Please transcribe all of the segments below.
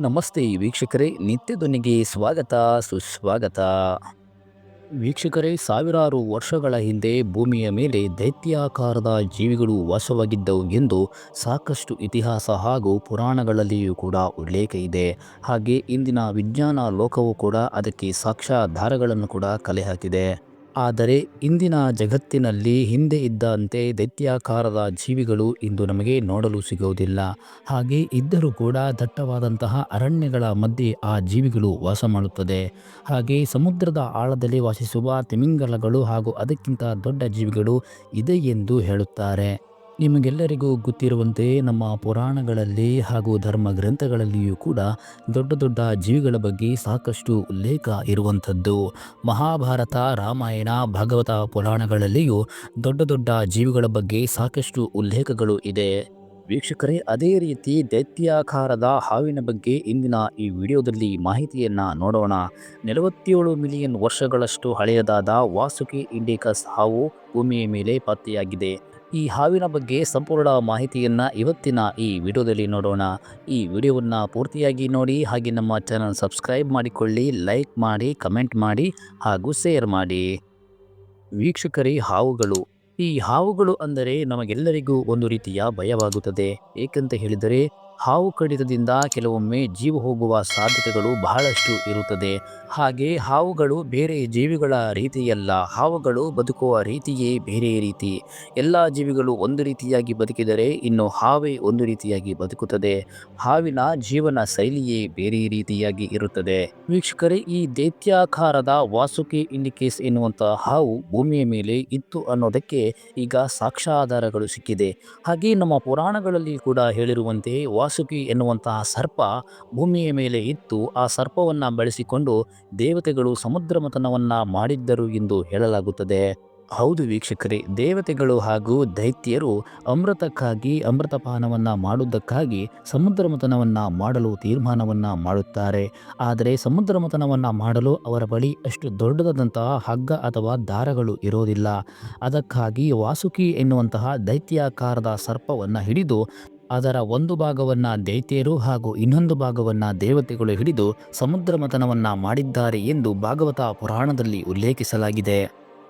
ನಮಸ್ತೆ ವೀಕ್ಷಕರೇ, ನಿತ್ಯದೊಂದಿಗೆ ಸ್ವಾಗತ, ಸುಸ್ವಾಗತ. ವೀಕ್ಷಕರೇ, ಸಾವಿರಾರು ವರ್ಷಗಳ ಹಿಂದೆ ಭೂಮಿಯ ಮೇಲೆ ದೈತ್ಯಾಕಾರದ ಜೀವಿಗಳು ವಾಸವಾಗಿದ್ದವು ಎಂದು ಸಾಕಷ್ಟು ಇತಿಹಾಸ ಹಾಗೂ ಪುರಾಣಗಳಲ್ಲಿಯೂ ಕೂಡ ಉಲ್ಲೇಖ ಇದೆ. ಹಾಗೆ ಇಂದಿನ ವಿಜ್ಞಾನ ಲೋಕವು ಕೂಡ ಅದಕ್ಕೆ ಸಾಕ್ಷ್ಯಾಧಾರಗಳನ್ನು ಕೂಡ ಕಲೆ ಹಾಕಿದೆ. ಆದರೆ ಇಂದಿನ ಜಗತ್ತಿನಲ್ಲಿ ಹಿಂದೆ ಇದ್ದಂತೆ ದೈತ್ಯಾಕಾರದ ಜೀವಿಗಳು ಇಂದು ನಮಗೆ ನೋಡಲು ಸಿಗುವುದಿಲ್ಲ. ಹಾಗೆ ಇದ್ದರೂ ಕೂಡ ದಟ್ಟವಾದಂತಹ ಅರಣ್ಯಗಳ ಮಧ್ಯೆ ಆ ಜೀವಿಗಳು ವಾಸ ಮಾಡುತ್ತದೆ. ಹಾಗೆ ಸಮುದ್ರದ ಆಳದಲ್ಲಿ ವಾಸಿಸುವ ತಿಮಿಂಗಲಗಳು ಹಾಗೂ ಅದಕ್ಕಿಂತ ದೊಡ್ಡ ಜೀವಿಗಳು ಇದೆ ಎಂದು ಹೇಳುತ್ತಾರೆ. ನಿಮಗೆಲ್ಲರಿಗೂ ಗೊತ್ತಿರುವಂತೆ ನಮ್ಮ ಪುರಾಣಗಳಲ್ಲಿ ಹಾಗೂ ಧರ್ಮ ಗ್ರಂಥಗಳಲ್ಲಿಯೂ ಕೂಡ ದೊಡ್ಡ ದೊಡ್ಡ ಜೀವಿಗಳ ಬಗ್ಗೆ ಸಾಕಷ್ಟು ಉಲ್ಲೇಖ ಇರುವಂಥದ್ದು. ಮಹಾಭಾರತ, ರಾಮಾಯಣ, ಭಾಗವತ ಪುರಾಣಗಳಲ್ಲಿಯೂ ದೊಡ್ಡ ದೊಡ್ಡ ಜೀವಿಗಳ ಬಗ್ಗೆ ಸಾಕಷ್ಟು ಉಲ್ಲೇಖಗಳು ಇದೆ. ವೀಕ್ಷಕರೇ, ಅದೇ ರೀತಿ ದೈತ್ಯಾಕಾರದ ಹಾವಿನ ಬಗ್ಗೆ ಇಂದಿನ ಈ ವಿಡಿಯೋದಲ್ಲಿ ಮಾಹಿತಿಯನ್ನು ನೋಡೋಣ. ನಲವತ್ತೇಳು ಮಿಲಿಯನ್ ವರ್ಷಗಳಷ್ಟು ಹಳೆಯದಾದ ವಾಸುಕಿ ಇಂಡಿಕಸ್ ಹಾವು ಭೂಮಿಯ ಮೇಲೆ ಪತ್ತೆಯಾಗಿದೆ. ಈ ಹಾವಿನ ಬಗ್ಗೆ ಸಂಪೂರ್ಣ ಮಾಹಿತಿಯನ್ನು ಇವತ್ತಿನ ಈ ವಿಡಿಯೋದಲ್ಲಿ ನೋಡೋಣ. ಈ ವಿಡಿಯೋವನ್ನು ಪೂರ್ತಿಯಾಗಿ ನೋಡಿ, ಹಾಗೆ ನಮ್ಮ ಚಾನಲ್ ಸಬ್ಸ್ಕ್ರೈಬ್ ಮಾಡಿಕೊಳ್ಳಿ, ಲೈಕ್ ಮಾಡಿ, ಕಮೆಂಟ್ ಮಾಡಿ, ಹಾಗೂ ಶೇರ್ ಮಾಡಿ. ವೀಕ್ಷಕರೇ, ಹಾವುಗಳು. ಈ ಹಾವುಗಳು ಅಂದರೆ ನಮಗೆಲ್ಲರಿಗೂ ಒಂದು ರೀತಿಯ ಭಯವಾಗುತ್ತದೆ. ಏಕೆಂತ ಹೇಳಿದರೆ ಹಾವು ಕಡಿತದಿಂದ ಕೆಲವೊಮ್ಮೆ ಜೀವ ಹೋಗುವ ಸಾಧ್ಯತೆಗಳು ಬಹಳಷ್ಟು ಇರುತ್ತದೆ. ಹಾಗೆ ಹಾವುಗಳು ಬೇರೆ ಜೀವಿಗಳ ರೀತಿಯಲ್ಲ, ಹಾವುಗಳು ಬದುಕುವ ರೀತಿಯೇ ಬೇರೆ ರೀತಿ. ಎಲ್ಲ ಜೀವಿಗಳು ಒಂದು ರೀತಿಯಾಗಿ ಬದುಕಿದರೆ ಇನ್ನು ಹಾವೇ ಒಂದು ರೀತಿಯಾಗಿ ಬದುಕುತ್ತದೆ. ಹಾವಿನ ಜೀವನ ಶೈಲಿಯೇ ಬೇರೆ ರೀತಿಯಾಗಿ ಇರುತ್ತದೆ. ವೀಕ್ಷಕರೇ, ಈ ದೈತ್ಯಾಕಾರದ ವಾಸುಕಿ ಇಂಡಿಕೇಸ್ ಎನ್ನುವಂತಹ ಹಾವು ಭೂಮಿಯ ಮೇಲೆ ಇತ್ತು ಅನ್ನೋದಕ್ಕೆ ಈಗ ಸಾಕ್ಷ್ಯಾಧಾರಗಳು ಸಿಕ್ಕಿದೆ. ಹಾಗೆ ನಮ್ಮ ಪುರಾಣಗಳಲ್ಲಿ ಕೂಡ ಹೇಳಿರುವಂತೆ ವಾಸುಕಿ ಎನ್ನುವಂತಹ ಸರ್ಪ ಭೂಮಿಯ ಮೇಲೆ ಇತ್ತು. ಆ ಸರ್ಪವನ್ನು ಬಳಸಿಕೊಂಡು ದೇವತೆಗಳು ಸಮುದ್ರ ಮಥನವನ್ನು ಮಾಡಿದ್ದರು ಎಂದು ಹೇಳಲಾಗುತ್ತದೆ. ಹೌದು ವೀಕ್ಷಕರೇ, ದೇವತೆಗಳು ಹಾಗೂ ದೈತ್ಯರು ಅಮೃತಕ್ಕಾಗಿ ಅಮೃತಪಾನವನ್ನು ಮಾಡುವುದಕ್ಕಾಗಿ ಸಮುದ್ರ ಮಥನವನ್ನು ಮಾಡಲು ತೀರ್ಮಾನವನ್ನು ಮಾಡುತ್ತಾರೆ. ಆದರೆ ಸಮುದ್ರ ಮಥನವನ್ನು ಮಾಡಲು ಅವರ ಬಳಿ ಅಷ್ಟು ದೊಡ್ಡದಾದಂತಹ ಹಗ್ಗ ಅಥವಾ ದಾರಗಳು ಇರೋದಿಲ್ಲ. ಅದಕ್ಕಾಗಿ ವಾಸುಕಿ ಎನ್ನುವಂತಹ ದೈತ್ಯಾಕಾರದ ಸರ್ಪವನ್ನು ಹಿಡಿದು ಅದರ ಒಂದು ಭಾಗವನ್ನು ದೈತ್ಯರು ಹಾಗೂ ಇನ್ನೊಂದು ಭಾಗವನ್ನು ದೇವತೆಗಳು ಹಿಡಿದು ಸಮುದ್ರ ಮತನವನ್ನು ಮಾಡಿದ್ದಾರೆ ಎಂದು ಭಾಗವತ ಪುರಾಣದಲ್ಲಿ ಉಲ್ಲೇಖಿಸಲಾಗಿದೆ.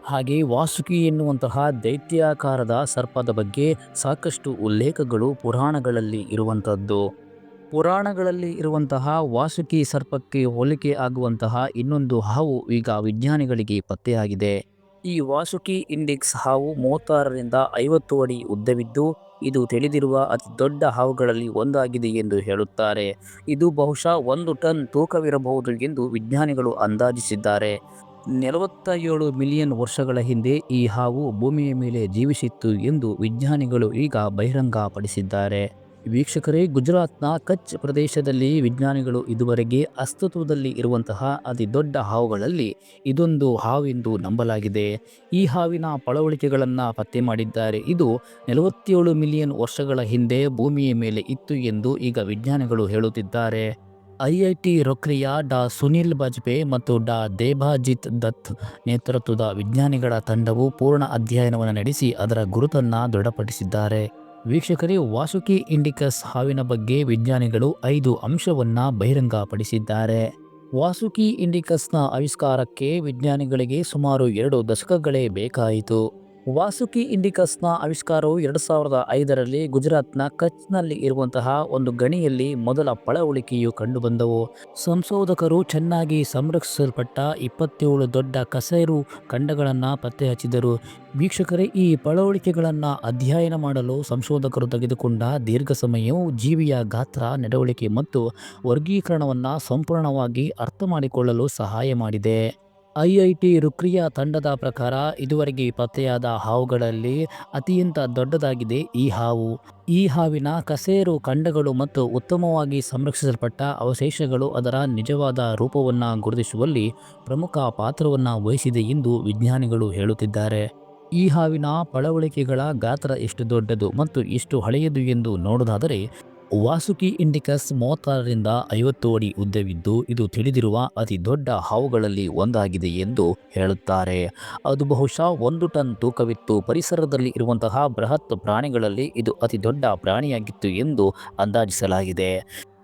ಹಾಗೆ ವಾಸುಕಿ ಎನ್ನುವಂತಹ ದೈತ್ಯಾಕಾರದ ಸರ್ಪದ ಬಗ್ಗೆ ಸಾಕಷ್ಟು ಉಲ್ಲೇಖಗಳು ಪುರಾಣಗಳಲ್ಲಿ ಇರುವಂಥದ್ದು. ಪುರಾಣಗಳಲ್ಲಿ ಇರುವಂತಹ ವಾಸುಕಿ ಸರ್ಪಕ್ಕೆ ಹೋಲಿಕೆ ಆಗುವಂತಹ ಇನ್ನೊಂದು ಹಾವು ಈಗ ವಿಜ್ಞಾನಿಗಳಿಗೆ ಪತ್ತೆಯಾಗಿದೆ. ಈ ವಾಸುಕಿ ಇಂಡಿಕ್ಸ್ ಹಾವು ಮೂವತ್ತಾರರಿಂದ ಐವತ್ತು ಅಡಿ ಉದ್ದವಿದ್ದು, ಇದು ತಿಳಿದಿರುವ ಅತಿ ದೊಡ್ಡ ಹಾವುಗಳಲ್ಲಿ ಒಂದಾಗಿದೆ ಎಂದು ಹೇಳುತ್ತಾರೆ. ಇದು ಬಹುಶಃ ಒಂದು ಟನ್ ತೂಕವಿರಬಹುದು ಎಂದು ವಿಜ್ಞಾನಿಗಳು ಅಂದಾಜಿಸಿದ್ದಾರೆ. ನಲವತ್ತ ಏಳು ಮಿಲಿಯನ್ ವರ್ಷಗಳ ಹಿಂದೆ ಈ ಹಾವು ಭೂಮಿಯ ಮೇಲೆ ಜೀವಿಸಿತ್ತು ಎಂದು ವಿಜ್ಞಾನಿಗಳು ಈಗ ಬಹಿರಂಗಪಡಿಸಿದ್ದಾರೆ. ವೀಕ್ಷಕರೇ, ಗುಜರಾತ್ನ ಕಚ್ ಪ್ರದೇಶದಲ್ಲಿ ವಿಜ್ಞಾನಿಗಳು ಇದುವರೆಗೆ ಅಸ್ತಿತ್ವದಲ್ಲಿ ಇರುವಂತಹ ಅತಿ ದೊಡ್ಡ ಹಾವುಗಳಲ್ಲಿ ಇದೊಂದು ಹಾವೆಂದು ನಂಬಲಾಗಿದೆ. ಈ ಹಾವಿನ ಪಳವಳಿಕೆಗಳನ್ನು ಪತ್ತೆ ಮಾಡಿದ್ದಾರೆ. ಇದು ನಲವತ್ತೇಳು ಮಿಲಿಯನ್ ವರ್ಷಗಳ ಹಿಂದೆ ಭೂಮಿಯ ಮೇಲೆ ಇತ್ತು ಎಂದು ಈಗ ವಿಜ್ಞಾನಿಗಳು ಹೇಳುತ್ತಿದ್ದಾರೆ. ಐ ಐ ಟಿ ರೊಕ್ರಿಯಾ ಡಾ ಸುನಿಲ್ ಬಾಜ್ಪೆ ಮತ್ತು ಡಾ ದೇಭಾಜಿತ್ ದತ್ ನೇತೃತ್ವದ ವಿಜ್ಞಾನಿಗಳ ತಂಡವು ಪೂರ್ಣ ಅಧ್ಯಯನವನ್ನು ನಡೆಸಿ ಅದರ ಗುರುತನ್ನು ದೃಢಪಡಿಸಿದ್ದಾರೆ. ವೀಕ್ಷಕರೇ, ವಾಸುಕಿ ಇಂಡಿಕಸ್ ಹಾವಿನ ಬಗ್ಗೆ ವಿಜ್ಞಾನಿಗಳು ಐದು ಅಂಶವನ್ನು ಬಹಿರಂಗಪಡಿಸಿದ್ದಾರೆ. ವಾಸುಕಿ ಇಂಡಿಕಸ್ನ ಆವಿಷ್ಕಾರಕ್ಕೆ ವಿಜ್ಞಾನಿಗಳಿಗೆ ಸುಮಾರು ಎರಡು ದಶಕಗಳೇ ಬೇಕಾಯಿತು. ವಾಸುಕಿ ಇಂಡಿಕಸ್ನ ಆವಿಷ್ಕಾರವು ಎರಡು ಸಾವಿರದ ಐದರಲ್ಲಿ ಗುಜರಾತ್ನ ಕಚ್ನಲ್ಲಿ ಇರುವಂತಹ ಒಂದು ಗಣಿಯಲ್ಲಿ ಮೊದಲ ಪಳವಳಿಕೆಯು ಕಂಡುಬಂದವು. ಸಂಶೋಧಕರು ಚೆನ್ನಾಗಿ ಸಂರಕ್ಷಿಸಲ್ಪಟ್ಟ ಇಪ್ಪತ್ತೇಳು ದೊಡ್ಡ ಕಸೇರು ಖಂಡಗಳನ್ನು ಪತ್ತೆ ಹಚ್ಚಿದರು ವೀಕ್ಷಕರೇ, ಈ ಪಳವಳಿಕೆಗಳನ್ನು ಅಧ್ಯಯನ ಮಾಡಲು ಸಂಶೋಧಕರು ತೆಗೆದುಕೊಂಡ ದೀರ್ಘ ಸಮಯವು ಜೀವಿಯ ಗಾತ್ರ, ನಡವಳಿಕೆ ಮತ್ತು ವರ್ಗೀಕರಣವನ್ನು ಸಂಪೂರ್ಣವಾಗಿ ಅರ್ಥ ಮಾಡಿಕೊಳ್ಳಲು ಸಹಾಯ ಮಾಡಿದೆ. ಐ ಐ ಟಿ ರುಕ್ರಿಯಾ ತಂಡದ ಪ್ರಕಾರ ಇದುವರೆಗೆ ಪತ್ತೆಯಾದ ಹಾವುಗಳಲ್ಲಿ ಅತಿಯಂತ ದೊಡ್ಡದಾಗಿದೆ ಈ ಹಾವು. ಈ ಹಾವಿನ ಕಸೇರು ಖಂಡಗಳು ಮತ್ತು ಉತ್ತಮವಾಗಿ ಸಂರಕ್ಷಿಸಲ್ಪಟ್ಟ ಅವಶೇಷಗಳು ಅದರ ನಿಜವಾದ ರೂಪವನ್ನು ಗುರುತಿಸುವಲ್ಲಿ ಪ್ರಮುಖ ಪಾತ್ರವನ್ನು ವಹಿಸಿದೆ ಎಂದು ವಿಜ್ಞಾನಿಗಳು ಹೇಳುತ್ತಿದ್ದಾರೆ. ಈ ಹಾವಿನ ಪಳವಳಿಕೆಗಳ ಗಾತ್ರ ಎಷ್ಟು ದೊಡ್ಡದು ಮತ್ತು ಎಷ್ಟು ಹಳೆಯದು ಎಂದು ನೋಡೋದಾದರೆ ವಾಸುಕಿ ಇಂಡಿಕಸ್ ಮೂವತ್ತಾರರಿಂದ ಐವತ್ತು ಅಡಿ ಉದ್ದವಿದ್ದು, ಇದು ತಿಳಿದಿರುವ ಅತಿ ದೊಡ್ಡ ಹಾವುಗಳಲ್ಲಿ ಒಂದಾಗಿದೆ ಎಂದು ಹೇಳುತ್ತಾರೆ. ಅದು ಬಹುಶಃ ಒಂದು ಟನ್ ತೂಕವಿತ್ತು. ಪರಿಸರದಲ್ಲಿ ಇರುವಂತಹ ಬೃಹತ್ ಪ್ರಾಣಿಗಳಲ್ಲಿ ಇದು ಅತಿ ದೊಡ್ಡ ಪ್ರಾಣಿಯಾಗಿತ್ತು ಎಂದು ಅಂದಾಜಿಸಲಾಗಿದೆ.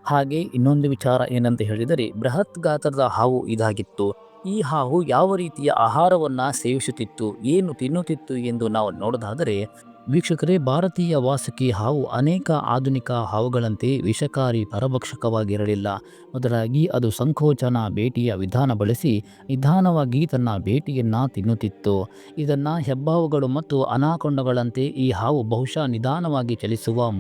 ಹಾಗೆ ಇನ್ನೊಂದು ವಿಚಾರ ಏನಂತ ಹೇಳಿದರೆ, ಬೃಹತ್ ಗಾತ್ರದ ಹಾವು ಇದಾಗಿತ್ತು. ಈ ಹಾವು ಯಾವ ರೀತಿಯ ಆಹಾರವನ್ನು ಸೇವಿಸುತ್ತಿತ್ತು, ಏನು ತಿನ್ನುತ್ತಿತ್ತು ಎಂದು ನಾವು ನೋಡೋದಾದರೆ ವೀಕ್ಷಕರೇ, ಭಾರತೀಯ ವಾಸಕಿ ಹಾವು ಅನೇಕ ಆಧುನಿಕ ಹಾವುಗಳಂತೆ ವಿಷಕಾರಿ ಪರಭಕ್ಷಕವಾಗಿರಲಿಲ್ಲ. ಮೊದಲಾಗಿ ಅದು ಸಂಕೋಚನ ಬೇಟೆಯ ವಿಧಾನ ಬಳಸಿ ನಿಧಾನವಾಗಿ ತನ್ನ ಬೇಟೆಯನ್ನ ತಿನ್ನುತ್ತಿತ್ತು. ಇದನ್ನು ಹೆಬ್ಬಾವುಗಳು ಮತ್ತು ಅನಾಕೊಂಡಗಳಂತೆ ಈ ಹಾವು ಬಹುಶಃ ನಿಧಾನವಾಗಿ ಚಲಿಸುವ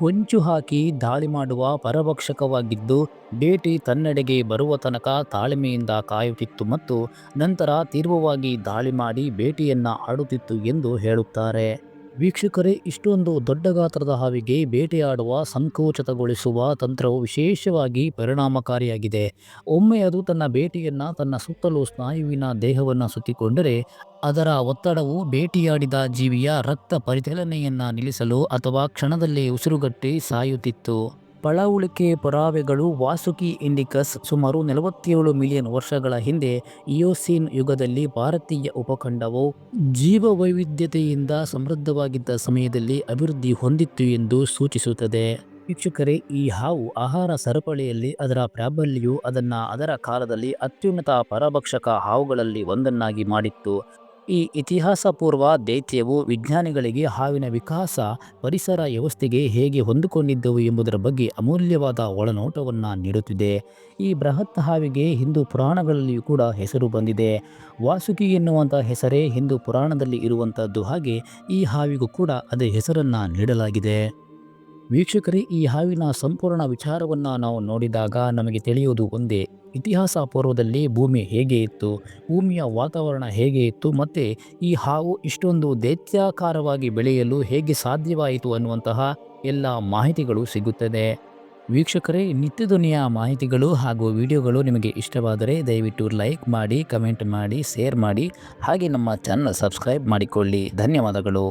ಹೊಂಚು ಹಾಕಿ ದಾಳಿ ಮಾಡುವ ಪರಭಕ್ಷಕವಾಗಿದ್ದು ಬೇಟಿ ತನ್ನೆಡೆಗೆ ಬರುವ ತನಕ ತಾಳ್ಮೆಯಿಂದ ಕಾಯುತ್ತಿತ್ತು ಮತ್ತು ನಂತರ ತೀವ್ರವಾಗಿ ದಾಳಿ ಮಾಡಿ ಬೇಟೆಯನ್ನ ಆಡುತ್ತಿತ್ತು ಎಂದು ಹೇಳುತ್ತಾರೆ. ವೀಕ್ಷಕರೇ, ಇಷ್ಟೊಂದು ದೊಡ್ಡ ಗಾತ್ರದ ಹಾವಿಗೆ ಬೇಟೆಯಾಡುವ ಸಂಕೋಚತಗೊಳಿಸುವ ತಂತ್ರವು ವಿಶೇಷವಾಗಿ ಪರಿಣಾಮಕಾರಿಯಾಗಿದೆ. ಒಮ್ಮೆ ಅದು ತನ್ನ ಬೇಟೆಯನ್ನು ತನ್ನ ಸುತ್ತಲೂ ಸ್ನಾಯುವಿನ ದೇಹವನ್ನು ಸುತ್ತಿಕೊಂಡರೆ, ಅದರ ಒತ್ತಡವು ಬೇಟೆಯಾಡಿದ ಜೀವಿಯ ರಕ್ತ ಪರಿಚಲನೆಯನ್ನು ನಿಲ್ಲಿಸಲು ಅಥವಾ ಕ್ಷಣದಲ್ಲೇ ಉಸಿರುಗಟ್ಟಿ ಸಾಯುತ್ತಿತ್ತು. ಪಳವಳಿಕೆ ಪುರಾವೆಗಳು ವಾಸುಕಿ ಇಂಡಿಕಸ್ ಸುಮಾರು ನಲವತ್ತೇಳು ಮಿಲಿಯನ್ ವರ್ಷಗಳ ಹಿಂದೆ ಇಯೋಸೀನ್ ಯುಗದಲ್ಲಿ ಭಾರತೀಯ ಉಪಖಂಡವು ಜೀವವೈವಿಧ್ಯತೆಯಿಂದ ಸಮೃದ್ಧವಾಗಿದ್ದ ಸಮಯದಲ್ಲಿ ಅಭಿವೃದ್ಧಿ ಹೊಂದಿತ್ತು ಎಂದು ಸೂಚಿಸುತ್ತದೆ. ವೀಕ್ಷಕರೇ, ಈ ಹಾವು ಆಹಾರ ಸರಪಳಿಯಲ್ಲಿ ಅದರ ಪ್ರಾಬಲ್ಯವು ಅದನ್ನ ಅದರ ಕಾಲದಲ್ಲಿ ಅತ್ಯುನ್ನತ ಪರಭಕ್ಷಕ ಹಾವುಗಳಲ್ಲಿ ಒಂದನ್ನಾಗಿ ಮಾಡಿತ್ತು. ಈ ಇತಿಹಾಸಪೂರ್ವ ದೈತ್ಯವು ವಿಜ್ಞಾನಿಗಳಿಗೆ ಹಾವಿನ ವಿಕಾಸ, ಪರಿಸರ ವ್ಯವಸ್ಥೆಗೆ ಹೇಗೆ ಹೊಂದಿಕೊಂಡಿದ್ದವು ಎಂಬುದರ ಬಗ್ಗೆ ಅಮೂಲ್ಯವಾದ ಒಳನೋಟವನ್ನು ನೀಡುತ್ತಿದೆ. ಈ ಬೃಹತ್ ಹಾವಿಗೆ ಹಿಂದೂ ಪುರಾಣಗಳಲ್ಲಿಯೂ ಕೂಡ ಹೆಸರು ಬಂದಿದೆ. ವಾಸುಕಿ ಎನ್ನುವಂಥ ಹೆಸರೇ ಹಿಂದೂ ಪುರಾಣದಲ್ಲಿ ಇರುವಂಥದ್ದು ಹಾಗೆ ಈ ಹಾವಿಗೂ ಕೂಡ ಅದೇ ಹೆಸರನ್ನು ನೀಡಲಾಗಿದೆ. ವೀಕ್ಷಕರೇ, ಈ ಹಾವಿನ ಸಂಪೂರ್ಣ ವಿಚಾರವನ್ನು ನಾವು ನೋಡಿದಾಗ ನಮಗೆ ತಿಳಿಯುವುದು ಒಂದೇ. ಇತಿಹಾಸ ಪೂರ್ವದಲ್ಲಿ ಭೂಮಿ ಹೇಗೆ ಇತ್ತು, ಭೂಮಿಯ ವಾತಾವರಣ ಹೇಗೆ ಇತ್ತು, ಮತ್ತು ಈ ಹಾವು ಇಷ್ಟೊಂದು ದೈತ್ಯಾಕಾರವಾಗಿ ಬೆಳೆಯಲು ಹೇಗೆ ಸಾಧ್ಯವಾಯಿತು ಅನ್ನುವಂತಹ ಎಲ್ಲ ಮಾಹಿತಿಗಳು ಸಿಗುತ್ತದೆ. ವೀಕ್ಷಕರೇ ನಿತ್ಯದುನಿಯ ಮಾಹಿತಿಗಳು ಹಾಗೂ ವಿಡಿಯೋಗಳು ನಿಮಗೆ ಇಷ್ಟವಾದರೆ ದಯವಿಟ್ಟು ಲೈಕ್ ಮಾಡಿ, ಕಮೆಂಟ್ ಮಾಡಿ, ಶೇರ್ ಮಾಡಿ, ಹಾಗೆ ನಮ್ಮ ಚಾನಲ್ ಸಬ್ಸ್ಕ್ರೈಬ್ ಮಾಡಿಕೊಳ್ಳಿ. ಧನ್ಯವಾದಗಳು.